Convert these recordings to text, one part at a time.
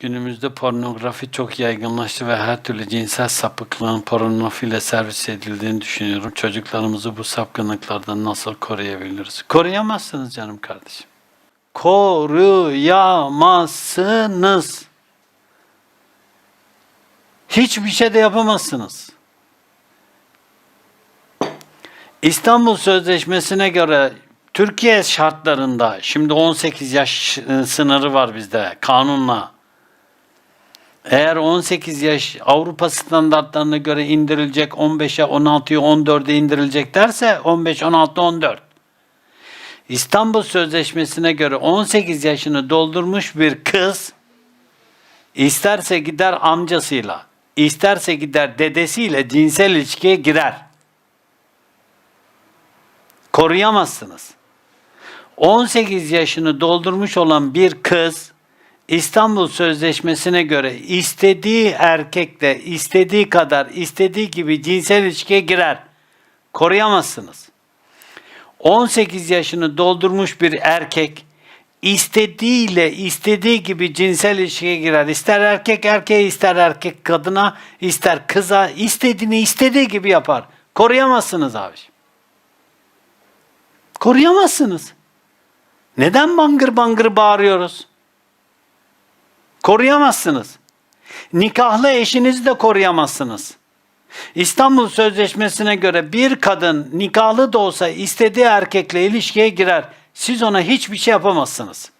Günümüzde pornografi çok yaygınlaştı ve her türlü cinsel sapıklığın pornografiyle servis edildiğini düşünüyorum. Çocuklarımızı bu sapkınlıklardan nasıl koruyabiliriz? Koruyamazsınız canım kardeşim. Koruyamazsınız. Hiçbir şey de yapamazsınız. İstanbul Sözleşmesi'ne göre Türkiye şartlarında şimdi 18 yaş e, sınırı var bizde kanunla. Eğer 18 yaş Avrupa standartlarına göre indirilecek 15'e 16'ya 14'e indirilecek derse 15 16 14. İstanbul Sözleşmesi'ne göre 18 yaşını doldurmuş bir kız isterse gider amcasıyla, isterse gider dedesiyle cinsel ilişkiye girer. Koruyamazsınız. 18 yaşını doldurmuş olan bir kız İstanbul Sözleşmesi'ne göre istediği erkekle istediği kadar istediği gibi cinsel ilişkiye girer. Koruyamazsınız. 18 yaşını doldurmuş bir erkek istediğiyle istediği gibi cinsel ilişkiye girer. İster erkek erkeğe, ister erkek kadına, ister kıza, istediğini istediği gibi yapar. Koruyamazsınız abi. Koruyamazsınız. Neden bangır bangır bağırıyoruz? Koruyamazsınız. Nikahlı eşinizi de koruyamazsınız. İstanbul Sözleşmesi'ne göre bir kadın nikahlı da olsa istediği erkekle ilişkiye girer. Siz ona hiçbir şey yapamazsınız.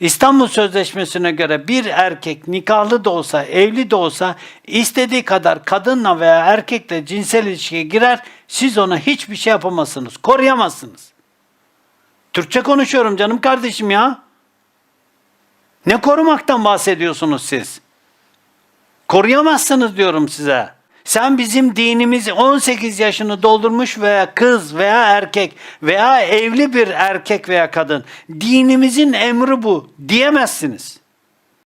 İstanbul Sözleşmesi'ne göre bir erkek nikahlı da olsa, evli de olsa istediği kadar kadınla veya erkekle cinsel ilişkiye girer. Siz ona hiçbir şey yapamazsınız. Koruyamazsınız. Türkçe konuşuyorum canım kardeşim ya. Ne korumaktan bahsediyorsunuz siz? Koruyamazsınız diyorum size. Sen bizim dinimizi 18 yaşını doldurmuş veya kız veya erkek veya evli bir erkek veya kadın dinimizin emri bu diyemezsiniz.